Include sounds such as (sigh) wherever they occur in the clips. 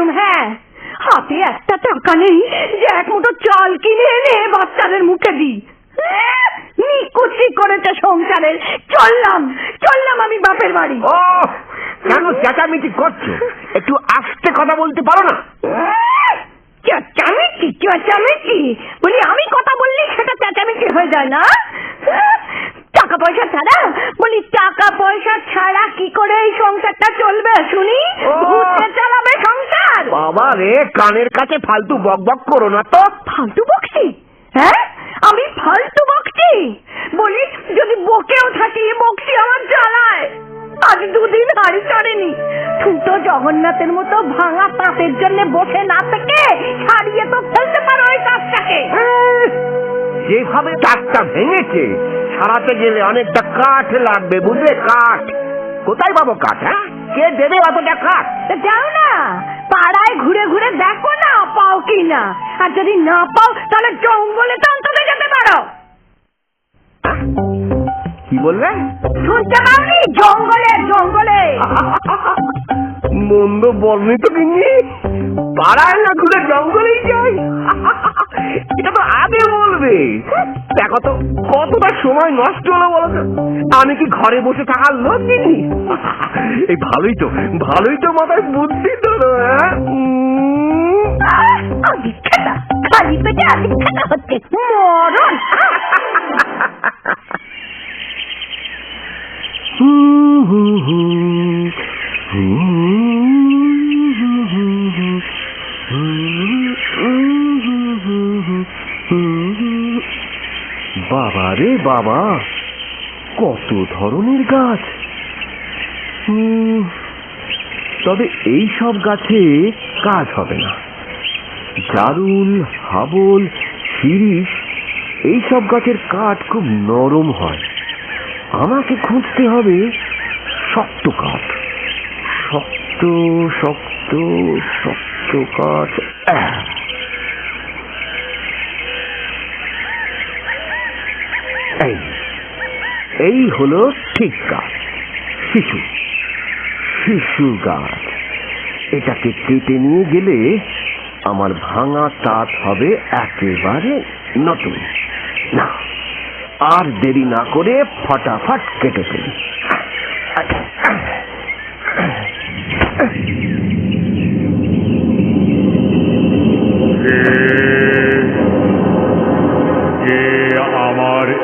আমি হ্যাঁ। হাতে একটা টাকা নেই যে এক মুঠো চাল কিনে এনে বাচ্চাদের মুখে দিই। নিকুচি করেছে সংসারের। চললাম চললাম আমি বাপের বাড়ি। ও কেন চেঁচামেচি করছ? একটু আস্তে কথা বলতে পারো না। চেঁচামেচি চেঁচামেচি। বলি আমি কথা বললি সেটা চেঁচামেচি হয়ে যায় না? টাকা পয়সা ছাড়া? বলি টাকা পয়সা ছাড়া কি করে এই সংসারটা চলবে শুনি? ও। বাবা রে কানের কাছে ফালতু বক বক করো না তো। ফালতু বকছি? হ্যাঁ? আমি ফালতু বকছি? বলি যদি বকেও থাকি বকছি আমার জ্বালায়। আজ দুদিন হাড়ি চড়েনি। ছোট জগন্নাথের মতো ভাঙা তাঁতের জন্য বসে না থেকে ছাড়িয়ে তো ফেলতে পারো ওই কাজটাকে। হ্যাঁ, যেভাবে চারটা ভেঙেছে সারাতে গেলে অনেকটা কাঠ লাগবে বুঝলে কাঠ? কোথায় পাবো কাঠ হ্যাঁ? কে দেবে অতটা কাঠ? যাও না। পাড়ায় ঘুরে ঘুরে দেখো না পাও কি না। আর যদি না পাও তাহলে জঙ্গলে তো অন্তত যেতে পারো। কি বললে? শুনতে পাওনি? জঙ্গলে জঙ্গলে। (laughs) মন্দ বলনি তো কিনি পাড়ায় না ঘুরে জঙ্গলেই যাই। এটা তো আগে বলবে। দেখো তো কতটা সময় নষ্ট হলো বলো তো। আমি কি ঘরে বসে থাকার লোক কিনি এই ভালোই তো ভালোই তো মাথায় বুদ্ধি তো হ্যাঁ? খালি পেটে অধিক্ষেতা হচ্ছে। মরণ। হুম, হুম। হুম, বাবা, কত ধরনের গাছ। তবে এই সব গাছে কাজ হবে না। জারুল, হাবল, শিরিষ, এই সব গাছের কাঠ খুব নরম হয়। আমাকে খুঁজতে হবে শক্ত কাঠ। শক্ত শক্ত শক্ত কাঠ। এই এই হলো ঠিক গাছ। শিশু শিশু গাছ। এটাকে কেটে নিয়ে গেলে আমার ভাঙা তাঁত হবে একেবারে নতুন। না, আর দেরি না করে ফটাফট কেটে ফেলি।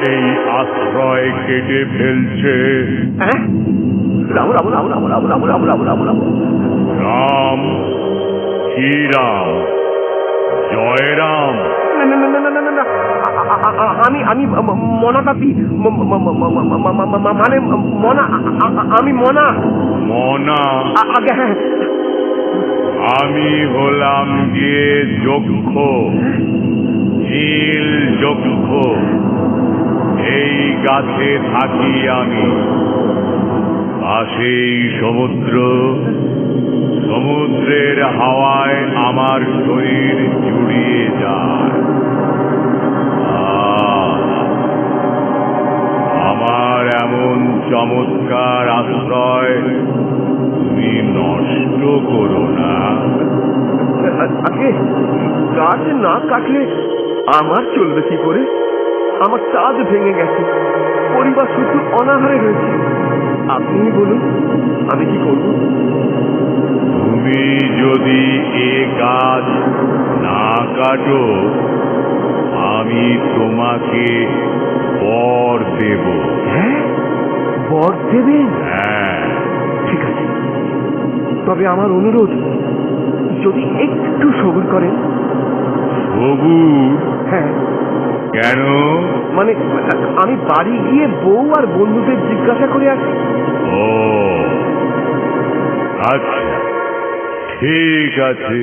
এই আশ্রয় কেটে ফেলছে। হ্যাঁ? রাম রাম রাম রাম রাম রাম রাম রাম রাম রাম। রাম শ্রীরাম জয় রাম না না না না না না না। না আ- আ- আ- আ- আমি আমি মনাতাপি মানে মনা আমি মনা। মনা। আগে হ্যাঁ আমি হলাম গিয়ে যক্ষ নীল যক্ষ। এই গাছে থাকি আমি। পাশেই সমুদ্র, সমুদ্রের হাওয়ায় আমার শরীর জুড়িয়ে যায়। আমার এমন চমৎকার আশ্রয় তুমি নষ্ট করো না। গাছ না কাটলে আমার চলবে কি করে? আমার চাঁদ ভেঙে গেছে। পরিবার শুধু অনাহারে রয়েছে। আপনি বলুন আমি কি করব? তুমি যদি এ গাছ না কাটো আমি তোমাকে বর দেব। হ্যাঁ? বর দেবেন? হ্যাঁ। ঠিক আছে। তবে আমার অনুরোধ যদি একটু সবুর করেন। সবুর? হ্যাঁ। কেন? মানে আমি বাড়ি গিয়ে বউ আর বন্ধুদের জিজ্ঞাসা করে আসি। ও আচ্ছা ঠিক আছে।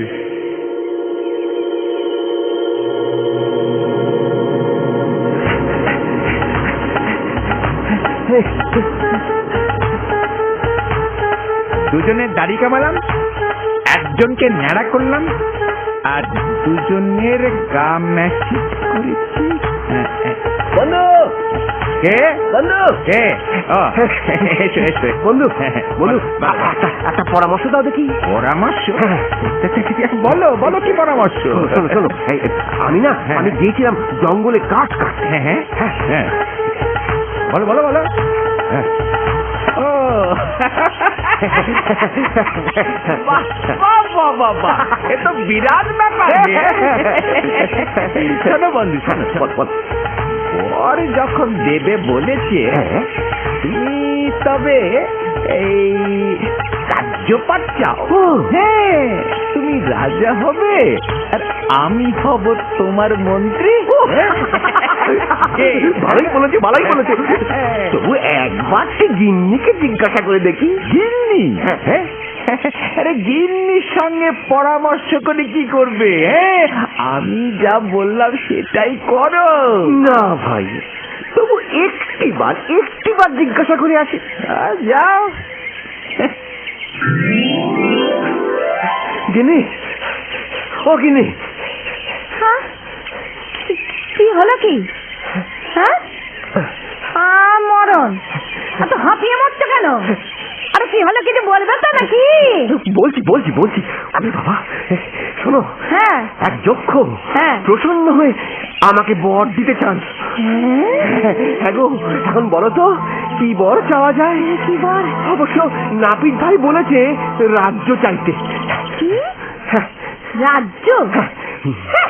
দুজনের দাড়ি কামালাম একজনকে ন্যাড়া করলাম আর দুজনের গা ম্যাসেজ করেছি। কে? বন্ধু। কে? ও। (laughs) এসো এসো। বন্ধু বন্ধু। (laughs) একটা একটা পরামর্শ দাও দেখি। পরামর্শ? (laughs) বলো বলো কি পরামর্শ? শোনো। আমি না হ্যাঁ। আমি গিয়েছিলাম জঙ্গলে কাঠ কাটতে। হ্যাঁ হ্যাঁ। হ্যাঁ। বলো বলো বলো। হ্যাঁ। ও। এ তো বিরাট ব্যাপার শোনো বন্ধু শোনো বল, বল। পর যখন দেবে বলেছে হ্যাঁ। তুমি তবে এই রাজ্যপাট চাও। হ্যাঁ তুমি রাজা হবে আর আমি হব তোমার মন্ত্রী। ভালোই বলেছে ভালোই বলেছে। হ্যাঁ। তবু একবার সে গিন্নিকে জিজ্ঞাসা করে দেখি। গিন্নি? হ্যাঁ? আরে গিন্নির সঙ্গে পরামর্শ করে কি করবে হ্যাঁ? আমি যা বললাম সেটাই করো। না ভাই তবু একটি বার একটি বার জিজ্ঞাসা করে আসি। যাও। গিনি ও গিনি হ্যাঁ? কি- হলো কি? হ্যাঁ? আ, মরণ। এত হাঁপিয়ে মরছো কেন? আরে কি হলো কিছু বলবে তো নাকি বলছি বলছি বলছি। আমি বাবা শোনো হ্যাঁ। এক যক্ষ হ্যাঁ। প্রসন্ন হয়ে আমাকে বর দিতে চান। হ্যাঁ। গো এখন বলো তো কি বর চাওয়া যায়? কি বল অবশ্য নাপিত ভাই বলেছে রাজ্য চাইতে। হ্যাঁ, রাজ্য? হ্যাঁ,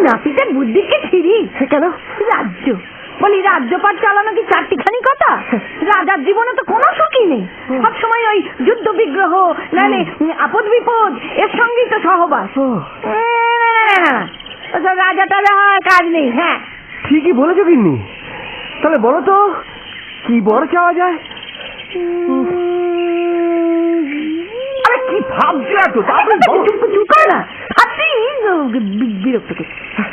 নাপিতের বুদ্ধি কি ছিরি কেন? রাজ্য। বলি রাজ্যপাট চালানো কি চারটিখানি কথা? রাজার জীবনে তো কোনো সুখই নেই। সবসময় ওই যুদ্ধ বিগ্রহ নাহলে আপদ বিপদ এর সঙ্গেই তো সহবাস। ও, এ, না, না, না, না, না। ওসব রাজা টাজা কাজ নেই হ্যাঁ। ঠিকই বলেছ গিন্নি। তাহলে বলো তো কি বর চাওয়া যায়? আরে কি ভাবছ এত? তাড়াতাড়ি। চুপ করো না। আপনি বিরক্ত করছেন।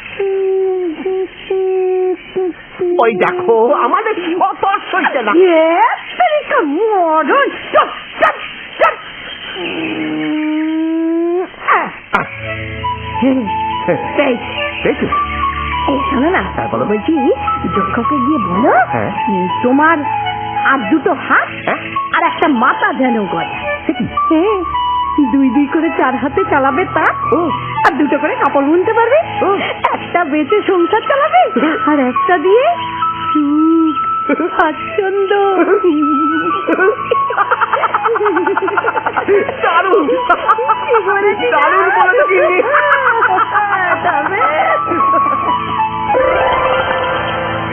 ওই দেখো আমাদের শত সইছে না মরণ। শোনো বলো। বলছি যক্ষকে গিয়ে বলো হ্যাঁ। তোমার আর দুটো হাত হ্যাঁ? আর একটা মাথা যেন গজা হ্যাঁ, দুই দুই করে চার হাতে চালাবে তা? ও। আর দুটো করে কাপড় বুনতে পারবে? ও। একটা বেঁচে সংসার চালাবে? আর একটা দিয়ে? সুখ দারুণ? দারুণ।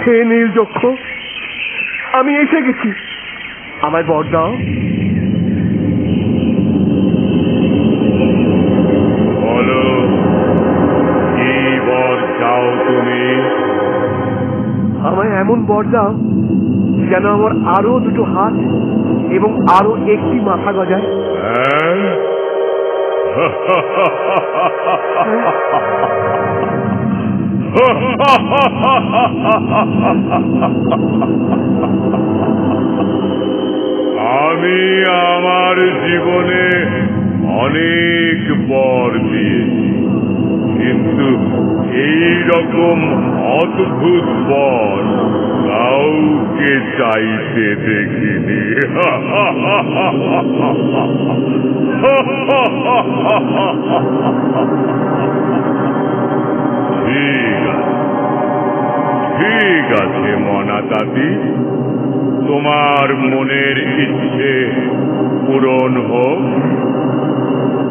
হে নীল আমি এসে গেছি। আমায় বর দাও। তুমি। আমায় এমন বর দাও যেন আমার আরও দুটো হাত এবং আরও একটি মাথা গজায়। হ্যাঁ? আমি আমার জীবনে অনেক বর দিয়েছি, কিন্তু এই রকম অদ্ভুত বর কাউকে চাইতে দেখিনি। ঠিক আছে। ঠিক আছে মনা দাদি তোমার মনের ইচ্ছে পূরণ হোক।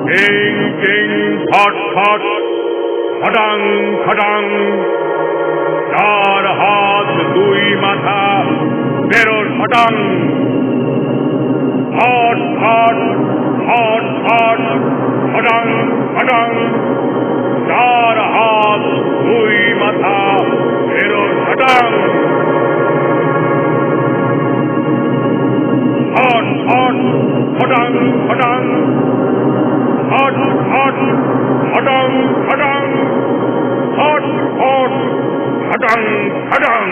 কিং ফট ফট ফটাং ফটাং চার হাত দুই মাথা বেরো ফটাং ফট ফট ফট ফট ফটাং ফটাং চার হাত দুই মাথা বেরো ফটাং হট হট ফটাং ফটাং হট হট ফটাং ফটাং হট ফটাং ফটাং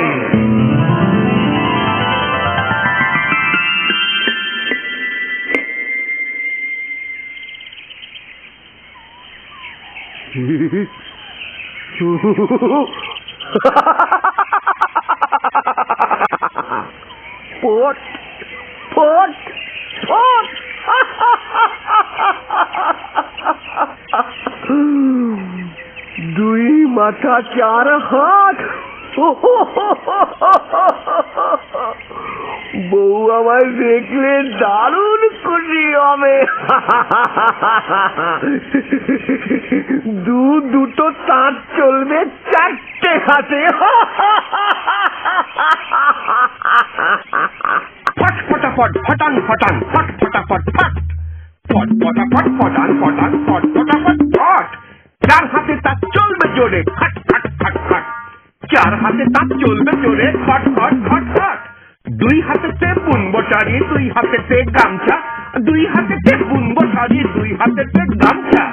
ফোট ফোট ফোট দুই মাথা চার হাত বউ আমায় দেখলে দারুণ খুশি হবে দু দুটো তাঁত চলবে চারটে হাতে ফট ফটাফট ফটান ফটান ফট ফটাফট ফট ফট ফটাফট ফটান ফটান ফট ফটাফট ফট জোরে খট খট খট খট চার হাতে তার চলবে জোরে খট খট খট খট দুই হাতেতে বুনবো শাড়ি দুই হাতেতে গামছা। দুই হাতেতে বুনবো শাড়ি দুই হাতেতে গামছা।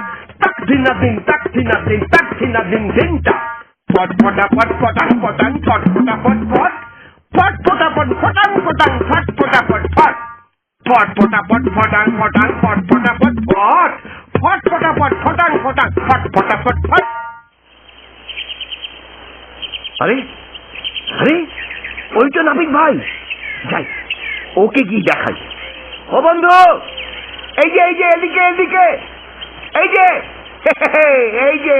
তাক দিনা দিন তাক দিনা তাক দিনা দিন দিনটা ফট ফট ফটাফট ফট ফট ফট ফট ফট ফটাফট ফটাফট ফটাফট ফট। আরে আরে, ওই তো নাপিত ভাই। যাই, ওকে কি দেখাই। ও বন্ধু, এই যে এই যে, এদিকে এদিকে। এই যে এই যে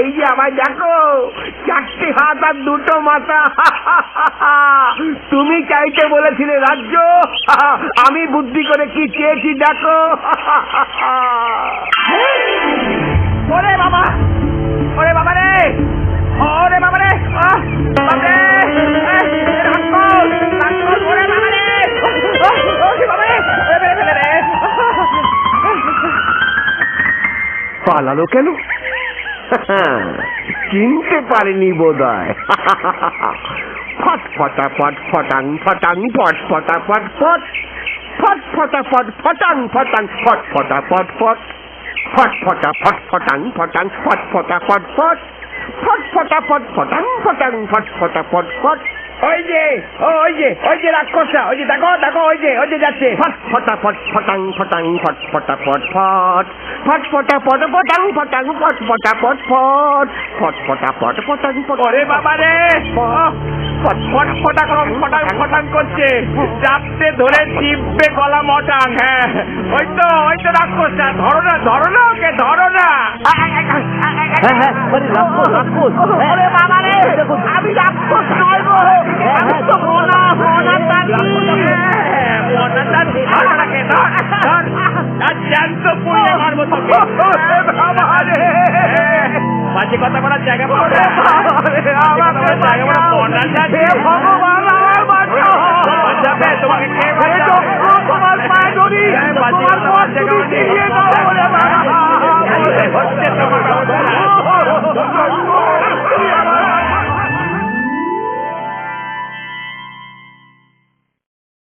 এই যে আমায় দেখো, চারটে হাত আর দুটো মাথা। তুমি চাইতে বলেছিলে রাজ্য, আমি বুদ্ধি করে কি চেয়েছি দেখো। ওরে বাবা ওরে বাবা রে, ওরে বাবা রে। পালালো কেন চিনতে পারেনি বোধ হয় ফট ফটা ফট ফটাং ফটাং ফট ফটা ফট ফট ফট, ফটা ফট ফটাং ফটাং ফট ফটা, ফট ফট ফট ফটা, ফট ফটাং ফটাং, ফট, ফটা ফট ফট। ফট ফটা ফট ফটাং ফটাং ফট ফটা ফট ফট। ওই যে ওই যে ওই যে রাক্ষসটা ওই যে দেখো দেখো ওই যে ওই যে যাচ্ছে। ফট ফটা ফট ফটাং ফটাং ফট ফটা ফট ফট। ফট ফটা ফট ফটাং ফটাং ফট ফটা ফট ফট। ফট ফটা ফট ফটাং ফট ওরে বাবা রে আহ, ফট ফট ফটা করো ফটাং ফটাং করছে চাপতে ধরে চিপবে গলা মটাং হ্যাঁ ওই তো ওই তো রাক্ষসটা ধরো না ধরো না ওকে ধরো না আমি রাক্ষস নয় গো আমি তো মোনা মোনা মোনা জ্যান্ত পুড়িয়ে মারবো তোকে বাবা রে বাজে কথা বলার জায়গা পাবো না ভগবান আমার বাঁচাবে তোমাকে কে তোমার পায়ে ধরি তোমার পথ তুমি দিয়ে দাও রে বাবা হচ্ছে তোমার